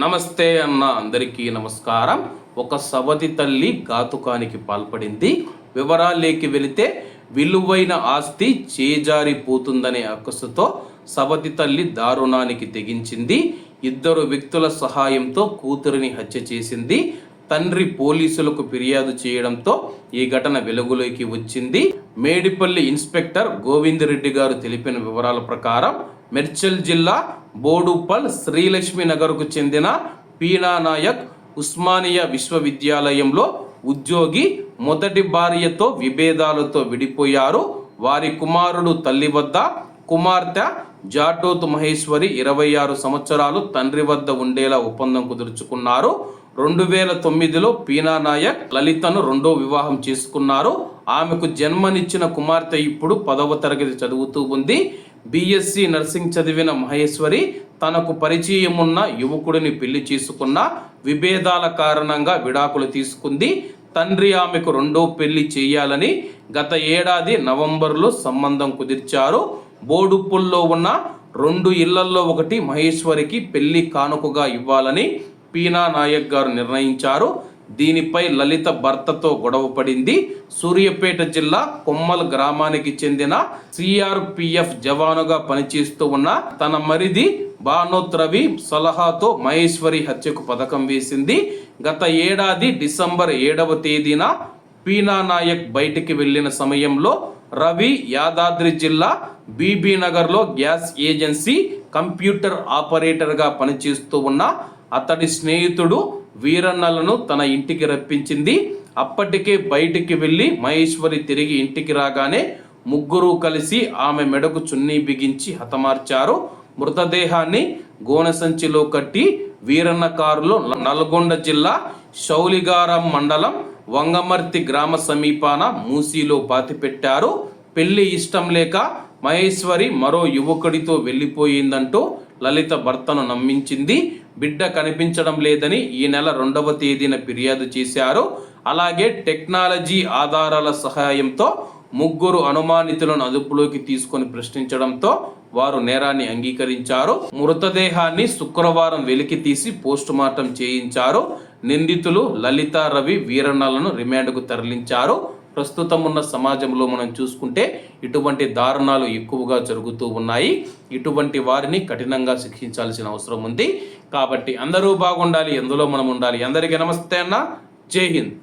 నమస్తే అన్న అందరికీ నమస్కారం. ఒక సవతి తల్లి ఘాతుకానికి పాల్పడింది. వివరాలేకి వెళితే విలువైన ఆస్తి చేజారిపోతుందనే అక్కసుతో సవతి తల్లి దారుణానికి తెగించింది. ఇద్దరు వ్యక్తుల సహాయంతో కూతురిని హత్య చేసింది. తండ్రి పోలీసులకు ఫిర్యాదు చేయడంతో ఈ ఘటన వెలుగులోకి వచ్చింది. మేడిపల్లి ఇన్స్పెక్టర్ గోవిందరెడ్డి గారు తెలిపిన వివరాల ప్రకారం మెర్చల్ జిల్లా బోడుపల్ శ్రీలక్ష్మి నగర్కు చెందిన పీనా నాయక్ ఉస్మానియా విశ్వవిద్యాలయంలో ఉద్యోగి మొదటి భార్యతో విభేదాలతో విడిపోయారు. వారి కుమారుడు తల్లి వద్ద కుమార్తె జాటోత్ మహేశ్వరి ఇరవై ఆరు సంవత్సరాలు తండ్రి వద్ద ఉండేలా ఒప్పందం కుదుర్చుకున్నారు. రెండు వేల తొమ్మిదిలో పీనా నాయక్ లలితను రెండో వివాహం చేసుకున్నారు. ఆమెకు జన్మనిచ్చిన కుమార్తె ఇప్పుడు పదవ తరగతి చదువుతూ ఉంది. బిఎస్సి నర్సింగ్ చదివిన మహేశ్వరి తనకు పరిచయం ఉన్న యువకుడిని పెళ్ళి చేసుకున్న విభేదాల కారణంగా విడాకులు తీసుకుంది. తండ్రి ఆమెకు రెండో పెళ్ళి చేయాలని గత ఏడాది నవంబర్లో సంబంధం కుదిర్చారు. బోడుప్పుల్లో ఉన్న రెండు ఇళ్ళల్లో ఒకటి మహేశ్వరికి పెళ్ళి కానుకగా ఇవ్వాలని పీనా నాయక్ గారు నిర్ణయించారు. దీనిపై లలిత భర్తతో గొడవ పడింది. సూర్యాపేట జిల్లా కొమ్మల్ గ్రామానికి చెందిన సిఆర్పిఎఫ్ జవానుగా పనిచేస్తూ ఉన్న తన మరిది భానోత్ రవి సలహాతో మహేశ్వరి హత్యకు పథకం వేసింది. గత ఏడాది డిసెంబర్ ఏడవ తేదీన పీనా నాయక్ బయటికి వెళ్ళిన సమయంలో రవి యాదాద్రి జిల్లా బీబీనగర్లో గ్యాస్ ఏజెన్సీ కంప్యూటర్ ఆపరేటర్గా పనిచేస్తూ ఉన్న అతడి స్నేహితుడు వీరన్నలను తన ఇంటికి రప్పించింది. అప్పటికే బయటికి వెళ్ళి మహేశ్వరి తిరిగి ఇంటికి రాగానే ముగ్గురు కలిసి ఆమె మెడకు చున్నీ బిగించి హతమార్చారు. మృతదేహాన్ని గోనె సంచిలో కట్టి వీరన్న కారులో నల్గొండ జిల్లా శౌలిగారం మండలం వంగమర్తి గ్రామ సమీపాన మూసీలో పాతిపెట్టారు. పెళ్ళి ఇష్టం లేక మహేశ్వరి మరో యువకుడితో వెళ్ళిపోయిందంటూ లలిత భర్తను నమ్మించింది. బిడ్డ కనిపించడం లేదని ఈ నెల రెండవ తేదీన ఫిర్యాదు చేశారు. అలాగే టెక్నాలజీ ఆధారాల సహాయంతో ముగ్గురు అనుమానితులను అదుపులోకి తీసుకొని ప్రశ్నించడంతో వారు నేరాన్ని అంగీకరించారు. మృతదేహాన్ని శుక్రవారం వెలికి తీసి పోస్ట్ మార్టం చేయించారు. నిందితులు లలిత రవి వీరన్నలను రిమాండ్కు తరలించారు. ప్రస్తుతం ఉన్న సమాజంలో మనం చూసుకుంటే ఇటువంటి దారుణాలు ఎక్కువగా జరుగుతూ ఉన్నాయి. ఇటువంటి వారిని కఠినంగా శిక్షించాల్సిన అవసరం ఉంది. కాబట్టి అందరూ బాగుండాలి ఎందులో మనం ఉండాలి? అందరికీ నమస్తే అన్న. జై హింద్.